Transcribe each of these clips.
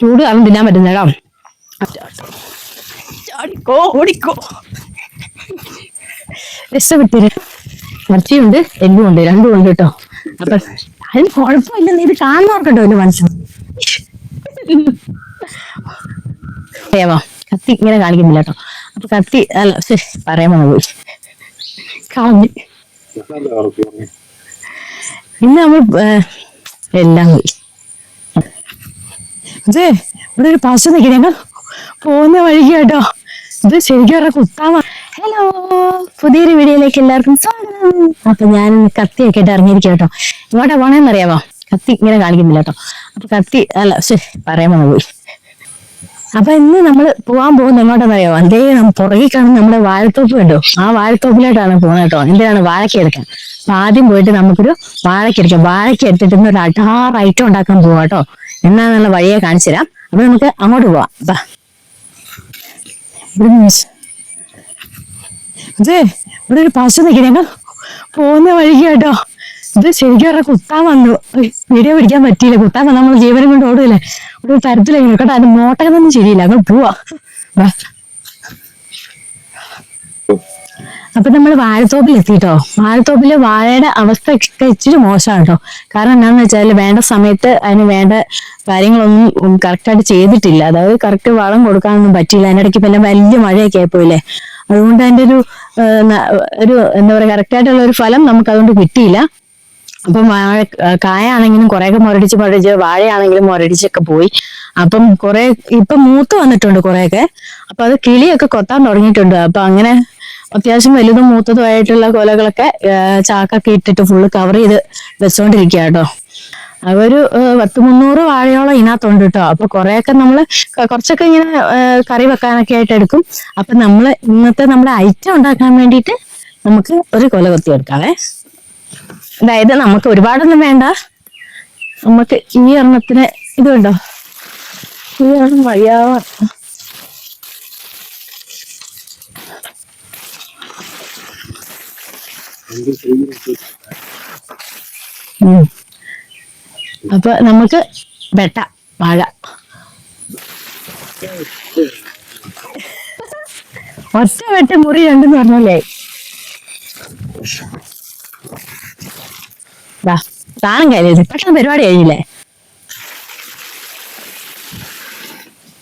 ചൂട് കാരണം തിന്നാൻ പറ്റുന്ന കേട്ടോ. ചാടിക്കോ ഓടിക്കോ. രസപ്പെട്ടിര് ഇറച്ചിയുണ്ട് എല്ലും ഉണ്ട് രണ്ടും ഉണ്ട് കേട്ടോ. അപ്പൊ അതിന് കുഴപ്പമില്ലെന്ന് ഇത് കാണുന്നവർക്കുണ്ടോ എന്റെ മനസ്സിൽ കത്തി ഇങ്ങനെ കാണിക്കുന്നില്ല കേട്ടോ. അപ്പൊ കത്തി അല്ല പറയാമോ പറയാൻ വന്നു പോയി. കാണി ഇന്ന് നമ്മൾ എല്ലാം പോയി. അതെ ഇവിടെ ഒരു പശു നിൽക്കണേ. പോകുന്ന വഴിക്ക് കേട്ടോ. ഇത് ശരിക്കും പറഞ്ഞ കുത്താമ ഹലോ പുതിയൊരു വീഡിയോയിലേക്ക് എല്ലാവർക്കും സ്വാഗതം. അപ്പൊ ഞാൻ കത്തിയൊക്കെ ആയിട്ട് ഇറങ്ങിയിരിക്കും കേട്ടോ. ഇങ്ങോട്ടാ കത്തി ഇങ്ങനെ കാണിക്കുന്നില്ല കേട്ടോ. അപ്പൊ കത്തി അല്ല പറയാമോ പോയി അപ്പൊ ഇന്ന് നമ്മൾ പോവാൻ പോകുന്ന എങ്ങോട്ടാന്ന് അറിയാമോ അതേ പുറകിൽ കാണുന്ന നമ്മുടെ വാഴത്തോപ്പ് കണ്ടോ? ആ വാഴത്തോപ്പിലോട്ടാണ് പോകുന്നത് കേട്ടോ. എന്തിനാണ്? വാഴക്കെടുക്കാൻ അപ്പൊ ആദ്യം പോയിട്ട് നമുക്കൊരു വാഴക്കെടുക്കാം ഇന്ന് ഒരു അടാർ ഐറ്റം ഉണ്ടാക്കാൻ പോവാം കേട്ടോ. എന്നാന്നുള്ള വഴിയെ കാണിച്ചു തരാം. അപ്പൊ നമുക്ക് അങ്ങോട്ട് പോവാം. അതെ ഇവിടെ ഒരു പശു നിൽക്കണേട്ടോ പോകുന്ന വഴിക്ക് കേട്ടോ. ഇത് ശരിക്കും പറഞ്ഞാൽ കുത്താൻ വന്നു. വീഡിയോ പിടിക്കാൻ പറ്റിയില്ല. കുത്താൻ വന്ന നമ്മൾ ജീവനം കൊണ്ട് ഓടില്ലേ ഒരു തരത്തിലേക്ക് കേട്ടോ അത് മോട്ടൊന്നും ശരിയില്ല. അങ്ങ് പോവാ. അപ്പൊ നമ്മൾ വാഴത്തോപ്പിൽ എത്തിട്ടോ? വാഴത്തോപ്പിൽ വാഴയുടെ അവസ്ഥ ഇച്ചിരി മോശമാണ് കേട്ടോ കാരണം എന്താണെന്ന് വെച്ചാൽ വേണ്ട സമയത്ത് അതിന് വേണ്ട കാര്യങ്ങളൊന്നും കറക്റ്റായിട്ട് ചെയ്തിട്ടില്ല. അതായത് കറക്റ്റ് വളം കൊടുക്കാനൊന്നും പറ്റിയില്ല. അതിനിടയ്ക്ക് പിന്നെ വലിയ മഴയൊക്കെ ആയിപ്പോയില്ലേ. അതുകൊണ്ട് അതിന്റെ ഒരു ഒരു എന്താ പറയാ കറക്റ്റായിട്ടുള്ള ഒരു ഫലം നമുക്ക് അതുകൊണ്ട് കിട്ടിയില്ല. അപ്പം വാഴ കായാണെങ്കിലും കുറെയൊക്കെ മുരടിച്ച് മുരടിച്ച് വാഴയാണെങ്കിലും മുരടിച്ചൊക്കെ പോയി. അപ്പം കുറെ ഇപ്പൊ മൂത്ത് വന്നിട്ടുണ്ട് കുറെയൊക്കെ. അപ്പൊ അത് കിളിയൊക്കെ കൊത്താൻ തുടങ്ങിയിട്ടുണ്ട്. അപ്പൊ അങ്ങനെ അത്യാവശ്യം വലുതും മൂത്തതും ആയിട്ടുള്ള കൊലകളൊക്കെ ചാക്കൊക്കെ ഇട്ടിട്ട് ഫുള്ള് കവർ ചെയ്ത് വെച്ചോണ്ടിരിക്കുക കേട്ടോ. അതൊരു ആ, പത്ത് മുന്നൂറ് വാഴയോളം ഇതിനകത്തുണ്ട് കേട്ടോ. അപ്പൊ കുറെയൊക്കെ നമ്മൾ കുറച്ചൊക്കെ ഇങ്ങനെ കറി വെക്കാനൊക്കെ ആയിട്ട് എടുക്കും. അപ്പൊ നമ്മൾ ഇന്നത്തെ നമ്മുടെ ഐറ്റം ഉണ്ടാക്കാൻ വേണ്ടിയിട്ട് നമുക്ക് ഒരു കൊല കൊത്തിയെടുക്കാവേ. അതായത് നമുക്ക് ഒരുപാടൊന്നും വേണ്ട. നമുക്ക് ഈ എണ്ണത്തിന് ഇതുണ്ടോ? ഈ എണ്ണം വഴിയാവാ അപ്പൊ നമുക്ക് വെട്ട വാഴ. ഒറ്റ വെട്ട മുറി രണ്ടെന്ന് പറഞ്ഞല്ലേ? താളം കയറിയത് പെട്ടെന്ന് പരിപാടി കഴിഞ്ഞില്ലേ?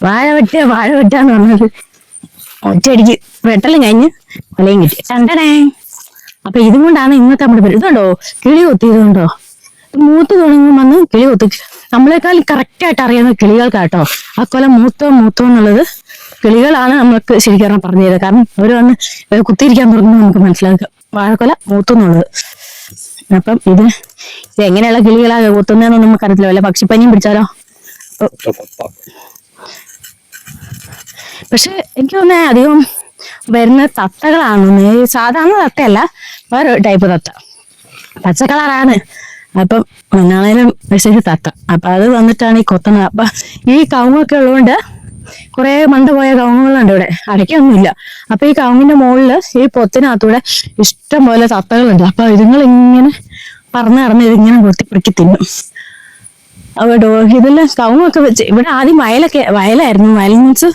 വാഴ വെട്ടിയ വാഴ വെട്ടാന്ന് പറഞ്ഞത് ഒറ്റയടിക്ക് വെട്ടലും കഴിഞ്ഞ് കൊലയും കിട്ടി. കണ്ടടേ അപ്പൊ ഇതും കൊണ്ടാണ് ഇന്നത്തെ നമ്മുടെ പേര് ഇതുണ്ടോ? കിളി കൊത്തിയത് കൊണ്ടോ? മൂത്ത് തുടങ്ങും വന്ന് കിളി കൊത്തി. നമ്മളെക്കാൾ കറക്റ്റ് ആയിട്ട് അറിയാവുന്ന കിളികൾക്കാട്ടോ. ആ കൊല മൂത്തോ മൂത്തോ എന്നുള്ളത് കിളികളാണ് നമുക്ക് ശരിക്കും പറഞ്ഞു തരുന്നത്. കാരണം അവർ വന്ന് കുത്തിയിരിക്കാൻ തുടങ്ങുമ്പോൾ നമുക്ക് മനസ്സിലാക്കാം. വാഴക്കൊല മൂത്തു എന്നുള്ളത്. അപ്പം ഇത് എങ്ങനെയുള്ള കിളികളാ കൊത്തുന്നതെന്ന് നമുക്കറിയത്തില്ല വല്ല പക്ഷിപ്പനിയും പിടിച്ചാലോ? പക്ഷെ എനിക്ക് തോന്നുന്നേ അധികം വരുന്ന തത്തകളാണെന്ന് സാധാരണ തത്തയല്ല വേറെ ടൈപ്പ് തത്ത. പച്ച കളറാണ് അപ്പം ഒന്നാണേലും മെസ്സേജ് തത്ത. അപ്പൊ അത് വന്നിട്ടാണ് ഈ കൊത്തുന്നത്. അപ്പൊ ഈ കവുങ്ങൊക്കെ ഉള്ളതുകൊണ്ട് കുറെ മണ്ട പോയ കവുങ്ങുകളുണ്ട് ഇവിടെ. അടയ്ക്കൊന്നുമില്ല. അപ്പൊ ഈ കവുങ്ങിന്റെ മുകളിൽ ഈ പൊത്തിനകത്തൂടെ ഇഷ്ടം പോലെ തത്തകളുണ്ട്. അപ്പൊ ഇതുങ്ങൾ ഇങ്ങനെ പറന്ന് നടന്ന് ഇതിങ്ങനെ കൊത്തിപ്പിടിക്കി തിന്നും. അവിടെ ഇതെല്ലാം കവുങ്ങൊക്കെ വെച്ച് ഇവിടെ ആദ്യം വയലൊക്കെ വയലായിരുന്നു. വയൽ മീൻസ്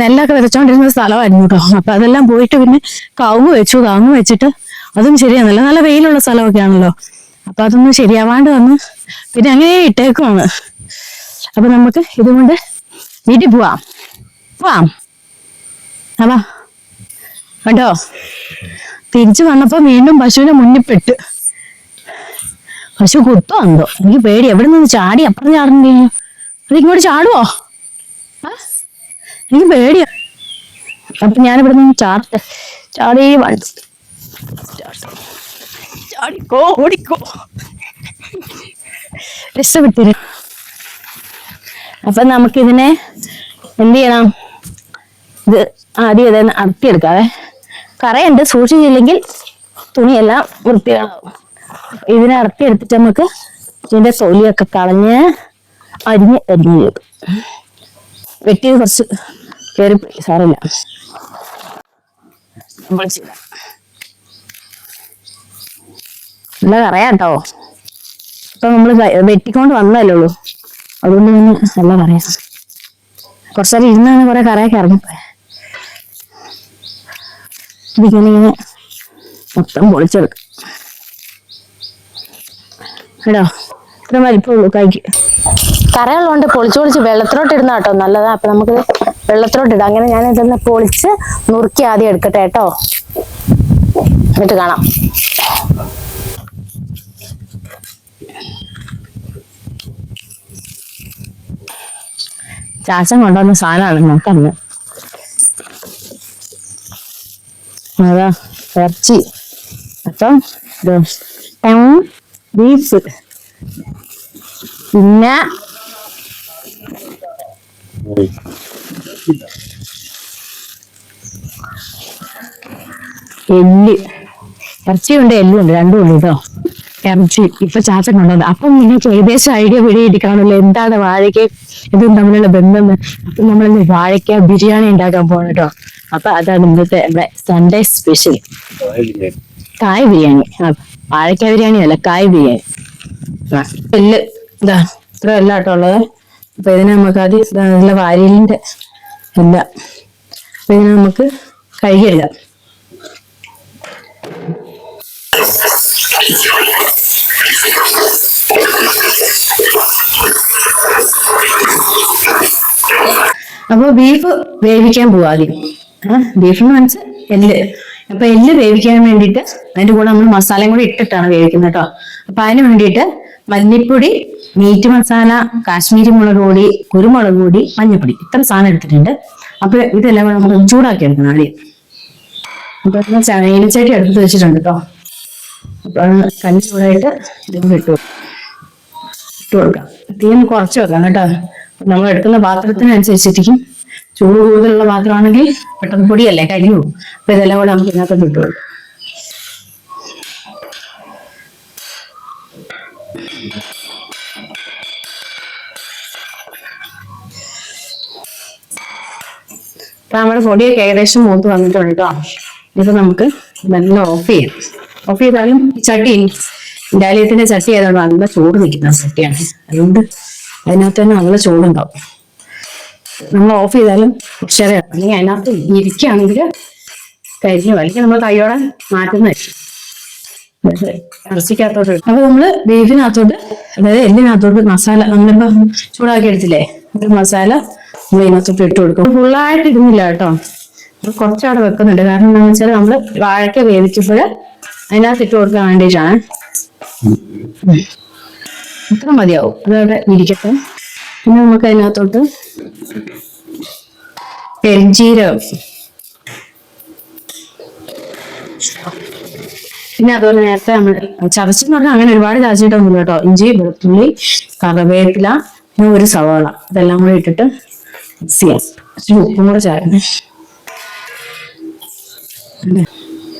നെല്ലൊക്കെ വിതച്ചോണ്ടിരുന്ന സ്ഥലമായിരുന്നു കേട്ടോ. അപ്പൊ അതെല്ലാം പോയിട്ട് പിന്നെ കവുങ്ങ് വെച്ചു കവുങ്ങ് വെച്ചിട്ട് അതും ശരിയാണല്ലോ നല്ല വെയിലുള്ള സ്ഥലമൊക്കെ ആണല്ലോ അപ്പൊ അതൊന്നും ശരിയാവാണ്ട് വന്ന് പിന്നെ അങ്ങനെ ഇട്ടേക്കുവാണ്. അപ്പൊ നമുക്ക് ഇതുകൊണ്ട് വീട്ടിൽ പോവാം. പോവാം. അവാ കണ്ടോ? തിരിച്ചു വന്നപ്പോ വീണ്ടും പശുവിനെ മുന്നിൽ പെട്ട്. പശു കുത്തോ എന്തോ എനിക്ക് പേടി. എവിടെ നിന്ന് ചാടി അപ്പുറം ചാടണ്ടേ അത് ഇങ്ങോട്ട് ചാടുവോ? എനിക്ക് പേടിയാ. അപ്പൊ ഞാൻ ഇവിടെ നിന്ന് ചാടട്ടെ ചാടി വണ്ടി ചാടിക്കോ ഓടിക്കോ രക്ഷപ്പെട്ടിര് അപ്പൊ നമുക്കിതിനെ എന്ത് ചെയ്യണം? ഇത് ആദ്യം ഇതെന്ന് അടത്തിയെടുക്കാവേ കറയുണ്ട്. സൂക്ഷിച്ചില്ലെങ്കിൽ തുണിയെല്ലാം വൃത്തികളാവും ഇതിനെ ഇറക്കി എടുത്തിട്ട് നമുക്ക് ഇതിന്റെ തൊലിയൊക്കെ കളഞ്ഞ് അരിഞ്ഞ് അരിഞ്ഞ് ചെയ്തു. വെട്ടിയത് കുറച്ച് കയറിപ്പോയി സാറില്ല നമ്മൾ ചെയ്യാം നല്ല ഇപ്പൊ നമ്മൾ വെട്ടിക്കൊണ്ട് വന്നതല്ലേ ഉള്ളൂ. അതുകൊണ്ട് തന്നെ നല്ല കറയാം. കുറച്ചേരം ഇരുന്നാണ് കുറെ കറയൊക്കെ ഇറങ്ങിപ്പോയ. ഇതിങ്ങനെ ഇങ്ങനെ മൊത്തം പൊളിച്ചെടുക്കും. കേട്ടോ ഇത്ര വലിപ്പമുള്ളൂ കൈക്ക്. കറയുള്ളതുകൊണ്ട് പൊളിച്ച് പൊളിച്ച് വെള്ളത്തിലോട്ട് ഇടുന്ന കേട്ടോ നല്ലതാ. അപ്പൊ നമുക്ക് വെള്ളത്തിലോട്ട് ഇടാം. അങ്ങനെ ഞാൻ ഇതൊന്ന് പൊളിച്ച് നുറുക്കി ആദ്യം എടുക്കട്ടെ കേട്ടോ. എന്നിട്ട് കാണാം. ചാച്ചൻ കൊണ്ടുവന്ന സാധനമാണ് നമുക്കന്ന് അതാ ഇറച്ചി. അപ്പം ബീഫ്. പിന്നെ എല്ല് ഇറച്ചിയുണ്ട് എല്ലുണ്ട് രണ്ടും ഉണ്ട് കേട്ടോ ഇറച്ചി ഇപ്പൊ ചാച്ചൻ കൊണ്ടുവന്നത് അപ്പം നിങ്ങൾക്ക് ഏകദേശം ഐഡിയ പിടിയിട്ടിക്കാണല്ലോ എന്താണ് വാഴയ്ക്ക് ഇതും തമ്മിലുള്ള ബന്ധം. അപ്പൊ നമ്മൾ വാഴയ്ക്ക ബിരിയാണി ഉണ്ടാക്കാൻ പോകണം കേട്ടോ അപ്പൊ അതാണ് ഇന്നത്തെ നമ്മുടെ സൺഡേ സ്പെഷ്യൽ കായ് ബിരിയാണി. ആ വാഴയ്ക്ക ബിരിയാണി അല്ല കായ് ബിരിയാണി. ആ, എല്ല് ഇതാ ഇത്ര എല്ലാം കേട്ടോ ഉള്ളത്. അപ്പൊ ഇതിനെ നമുക്ക് ആദ്യം നല്ല വാരിലിന്റെ എല്ല. അപ്പൊ ഇതിനെ നമുക്ക് കഴുകിയെടുക്കാം. അപ്പൊ ബീഫ് വേവിക്കാൻ പോവാ ആദ്യം. ബീഫിന് മനസ്സ് എല്ല്. അപ്പൊ എല്ല് വേവിക്കാൻ വേണ്ടിയിട്ട് അതിന്റെ കൂടെ നമ്മൾ മസാലയും കൂടി ഇട്ടിട്ടാണ് വേവിക്കുന്നത് കേട്ടോ. അപ്പൊ അതിന് വേണ്ടിയിട്ട് മല്ലിപ്പൊടി മീറ്റ് മസാല കാശ്മീരി മുളക് പൊടി കുരുമുളക് പൊടി മഞ്ഞപ്പൊടി ഇത്ര സാധനം എടുത്തിട്ടുണ്ട്. അപ്പൊ ഇതെല്ലാം കൂടെ നമുക്ക് ചൂടാക്കി എടുക്കണം ആദ്യം. അപ്പൊ ചൈനച്ചട്ടി എടുത്ത് വെച്ചിട്ടുണ്ട് കേട്ടോ. അപ്പൊ കഞ്ഞി ചൂടായിട്ട് ഇതും ഇട്ടു ഇട്ട് കൊടുക്കാം. തീ കുറച്ച് വെക്കാം കേട്ടോ. നമ്മൾ എടുക്കുന്ന പാത്രത്തിനനുസരിച്ചിരിക്കും. ചൂട് കൂടുതലുള്ള പാത്രമാണെങ്കിൽ പെട്ടെന്ന് പൊടിയല്ലേ പോകും. അപ്പൊ ഇതെല്ലാം കൂടെ നമുക്ക് ഇതിനകത്ത് കിട്ടുള്ളൂ അപ്പൊ നമ്മുടെ പൊടിയൊക്കെ ഏകദേശം മൂത്ത് വന്നിട്ടുണ്ട് കേട്ടോ. ഇപ്പൊ നമുക്ക് നല്ല ഓഫ് ചെയ്യാം. ഓഫ് ചെയ്താലും ചട്ടി ഡാലിയത്തിന്റെ ചട്ടി ആയതുകൊണ്ട് നല്ല ചൂട് നിൽക്കുന്ന ചട്ടിയാണ്. അതുകൊണ്ട് അതിനകത്ത് തന്നെ നല്ല ചൂടുണ്ടാവും. നമ്മൾ ഓഫ് ചെയ്താലും ഉച്ചര അല്ലെങ്കിൽ അതിനകത്ത് ഇരിക്കുകയാണെങ്കിൽ കരിഞ്ഞു അല്ലെങ്കിൽ നമ്മൾ കൈയോടെ മാറ്റുന്നതായിരിക്കും ഇറച്ചിക്കകത്തോട്ട്. അപ്പൊ നമ്മൾ ബീഫിനകത്തോട്ട് അതായത് എല്ലിനകത്തോട്ട് മസാല നമ്മളിപ്പോ ചൂടാക്കി എടുത്തില്ലേ? ഒരു മസാല നമ്മൾ ഇതിനകത്തോട്ട് ഇട്ട് കൊടുക്കും. ഫുള്ളായിട്ട് ഇടുന്നില്ല കേട്ടോ. കുറച്ചവിടെ വെക്കുന്നുണ്ട്. കാരണം എന്താണെന്ന് വെച്ചാൽ നമ്മൾ വാഴയ്ക്ക വേവിക്കുമ്പോൾ അതിനകത്ത് ഇട്ട് കൊടുക്കാൻ വേണ്ടിയിട്ടാണ്. ഇത്ര മതിയാവും. അതവിടെ ഇരിക്കട്ടെ. പിന്നെ നമുക്ക് അതിനകത്തോട്ട് പെരിഞ്ചീരകം പിന്നെ അതുപോലെ നേരത്തെ നമ്മൾ ചതച്ചെന്ന് പറഞ്ഞാൽ അങ്ങനെ ഒരുപാട് ചതച്ചിട്ടൊന്നുമില്ല കേട്ടോ. ഇഞ്ചി വെളുത്തുള്ളി കറിവേപ്പില പിന്നെ ഒരു സവാള. ഇതെല്ലാം കൂടി ഇട്ടിട്ട് മിക്സ് ചെയ്യാം. ഇച്ചിരി ഉപ്പും കൂടെ ചേർന്നേ.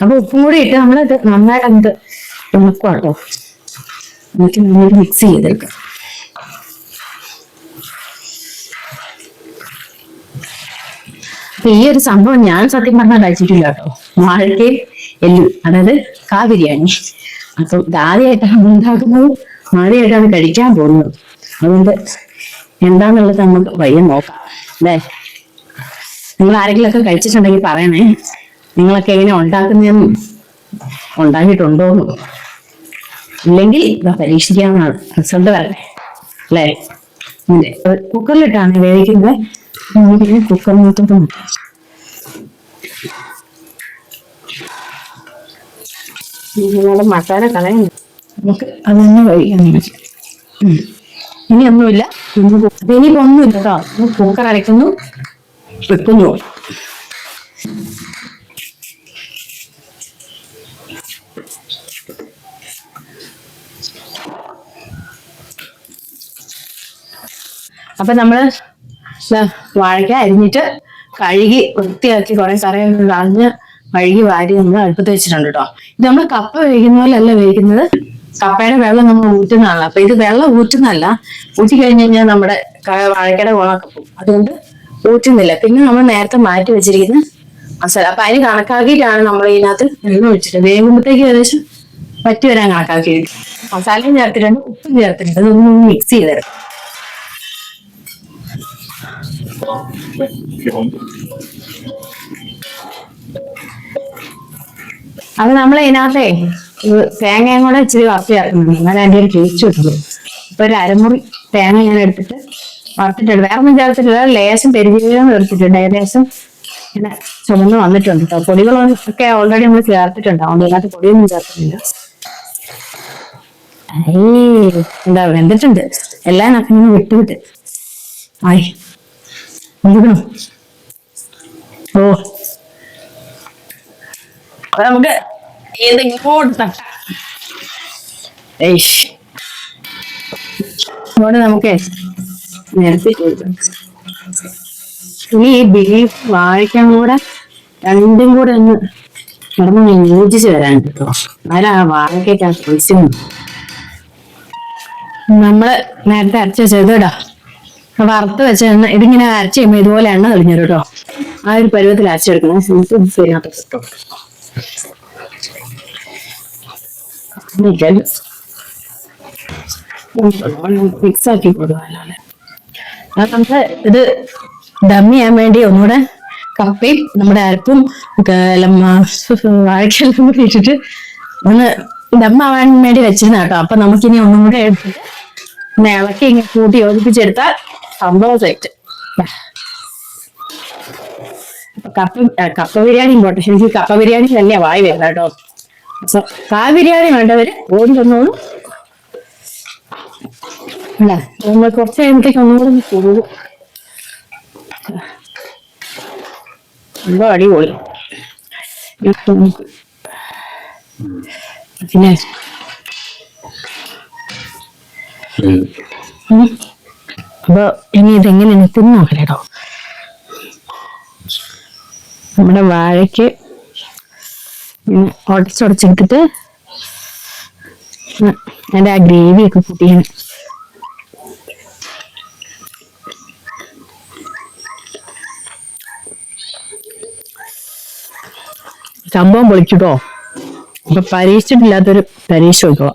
അപ്പൊ ഉപ്പും കൂടി ഇട്ട് നമ്മൾ നന്നായിട്ട് അങ്ങോട്ട് ഉണക്കുക കേട്ടോ നന്നായിട്ട് മിക്സ് ചെയ്തെടുക്കാം. അപ്പൊ ഈ ഒരു സംഭവം ഞാൻ സത്യം പറഞ്ഞാൽ കഴിച്ചിട്ടില്ല കേട്ടോ. വാഴയ്ക്ക് എല്ലു അതായത് കാ ബിരിയാണി. അപ്പൊ ഇതാദ്യമായിട്ടാണ് ഉണ്ടാക്കുന്നത്. ആദ്യമായിട്ടാണ് കഴിക്കാൻ പോകുന്നത്. അതുകൊണ്ട് എന്താന്നുള്ളത് നമുക്ക് വയ്യ നോക്കാം. അല്ലേ? നിങ്ങൾ ആരെങ്കിലും ഒക്കെ കഴിച്ചിട്ടുണ്ടെങ്കിൽ പറയണേ. നിങ്ങളൊക്കെ എങ്ങനെ ഉണ്ടാക്കുന്നതെന്നും ഉണ്ടാക്കിയിട്ടുണ്ടോന്നും. ഇല്ലെങ്കിൽ പരീക്ഷിക്കാവുന്നതാണ്. റിസൾട്ട് വരട്ടെ. അല്ലേ. കുക്കറിലിട്ടാണ് വേവിക്കുന്നത്. കുക്കറിനകത്തോട്ട് മാറ്റാം നമ്മുടെ മസാല കളയുന്നു നമുക്ക് അത് തന്നെ. ഇനി ഒന്നുമില്ല ഇനിയിപ്പോ ഒന്നുമില്ല കേട്ടോ കുക്കർ അടയ്ക്കുന്നു വെക്കുന്നു അപ്പൊ നമ്മൾ വാഴയ്ക്ക അരിഞ്ഞിട്ട് കഴുകി വൃത്തിയാക്കി കുറെ കറിയൊക്കെ കളഞ്ഞ് കഴുകി വാരി നമ്മൾ അടുപ്പത്ത് വെച്ചിട്ടുണ്ട് കേട്ടോ ഇത് നമ്മൾ കപ്പ വേവിക്കുന്ന പോലെ അല്ല വേവിക്കുന്നത്. കപ്പയുടെ വെള്ളം നമ്മൾ ഊറ്റുന്നതാണല്ലോ അപ്പൊ ഇത് വെള്ളം ഊറ്റുന്നതല്ല ഊറ്റി കഴിഞ്ഞ് കഴിഞ്ഞാൽ നമ്മുടെ വാഴക്കയുടെ ഗുണമൊക്കെ പോകും. അതുകൊണ്ട് ഊറ്റുന്നില്ല. പിന്നെ നമ്മൾ നേരത്തെ മാറ്റി വെച്ചിരിക്കുന്ന മസാല. അപ്പൊ അതിന് കണക്കാക്കിയിട്ടാണ് നമ്മൾ ഇതിനകത്ത് വെള്ളം ഒഴിച്ചിട്ട്. വേകുമ്പോഴത്തേക്ക് ഏകദേശം പറ്റി വരാൻ കണക്കാക്കിയിട്ട് മസാലയും ചേർത്തിട്ടുണ്ട് ഉപ്പും ചേർത്തിട്ടുണ്ട്. ഇതൊന്നും മിക്സ് ചെയ്തെടുക്കും. അപ്പൊ നമ്മൾ ഇതിനകത്തെ ഇത് തേങ്ങയും കൂടെ ഇച്ചിരി വറുത്ത് ഞാൻ അതിന്റെ ഒരു ടേസ്റ്റ് കിട്ടുള്ളൂ. ഇപ്പൊ ഒരു അരമുറി തേങ്ങ ഞാൻ എടുത്തിട്ട് വറുത്തിട്ടുണ്ട്. വേറെ ഒന്നും ചേർത്തിട്ടില്ല ലേശം പെരുജീരകം എടുത്തിട്ടുണ്ട് ഏകദേശം ഇങ്ങനെ ചുമന്ന് വന്നിട്ടുണ്ട് കേട്ടോ പൊടികളൊക്കെ ഓൾറെഡി നമ്മൾ ചേർത്തിട്ടുണ്ട്. അതുകൊണ്ട് ഇതിനകത്ത് പൊടിയൊന്നും ചേർത്തിട്ടില്ല. എന്താ വെന്തിട്ടുണ്ട്. എല്ലാം നക്കിങ്ങനെ ഇങ്ങനെ വിട്ടുവിട്ട്. ആയി ഓ. നമുക്ക് ഏതെങ്കിലും നമുക്ക് നേരത്തെ ചോദിക്കാം ഇനി ഈ ബീഫ് വാഴയ്ക്കും കൂടെ രണ്ടും കൂടെ ഒന്ന് കിടന്ന് യോജിച്ച് വരാൻ കേട്ടോ എന്നാലും ആ നമ്മൾ നേരത്തെ അരച്ചു വെച്ചത് ഇടാ വറുത്ത് വെച്ച എണ്ണ ഇതിങ്ങനെ അരച്ച് കഴിയുമ്പോൾ ഇതുപോലെ എണ്ണ തെളിഞ്ഞു കേട്ടോ. ആ ഒരു പരുവത്തിൽ അരച്ചെടുക്കണം എന്നിട്ട് ഇതിനകത്ത് അത് നമുക്ക് ഇത് ദം ചെയ്യാൻ വേണ്ടി ഒന്നുകൂടെ കപ്പയും നമ്മുടെ അരപ്പും വാഴക്കെല്ലാം കൂടി ഇട്ടിട്ട് ഒന്ന് ദമ്മാവാൻ വേണ്ടി വെച്ചിരുന്ന കേട്ടോ. അപ്പൊ നമുക്കിനി ഒന്നും കൂടെ എടുത്തിട്ട് ഇളക്കി ഇങ്ങനെ കൂട്ടി യോജിപ്പിച്ചെടുത്താൽ സംഭവം സെറ്റ് കപ്പ കപ്പ ബിരിയാണി പോട്ടെ എനിക്ക് കപ്പ ബിരിയാണി തന്നെയാ വായി വരുന്നത് കേട്ടോ. സോ കാ ബിരിയാണി വേണ്ടവര് ഓടി തന്നോളൂ അല്ലേ നമ്മൾ കുറച്ച് കഴിയുമ്പോഴത്തേക്ക് ഒന്നും കൂടെ ഒന്ന് കൂടും എന്തോ അടിപൊളി. പിന്നെ. അപ്പൊ ഇനി ഇതെങ്ങനെയാണ് തിന്നു നോക്കലേട്ടോ? നമ്മുടെ വാഴയ്ക്ക് ഉടച്ചുടച്ചെടുത്തിട്ട് ഉം അതിന്റെ ആ ഗ്രേവി ഒക്കെ കൂട്ടിയാണ്. സംഭവം പൊളിച്ചിട്ടോ അപ്പൊ പരീക്ഷിച്ചിട്ടില്ലാത്തൊരു പരീക്ഷ നോക്കുക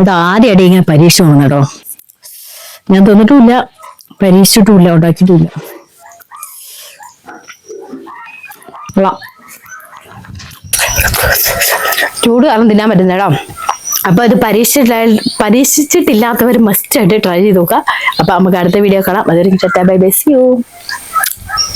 അത് ആദ്യമായിട്ട് ഇങ്ങനെ പരീക്ഷ കേട്ടോ ഞാൻ തിന്നിട്ടുമില്ല. പരീക്ഷിച്ചിട്ടുമില്ല ഉണ്ടാക്കിയിട്ടുമില്ല. കൊള്ളാം. ചൂട് കാരണം തിന്നാൻ പറ്റുന്നേടാ. അപ്പൊ ഇത് പരീക്ഷിച്ചിട്ടില്ല പരീക്ഷിച്ചിട്ടില്ലാത്തവർ മസ്റ്റ് ആയിട്ട് ട്രൈ ചെയ്ത് നോക്കുക. അപ്പൊ നമുക്ക് അടുത്ത വീഡിയോ കാണാം. അതൊരു ബൈ ബൈ സി യു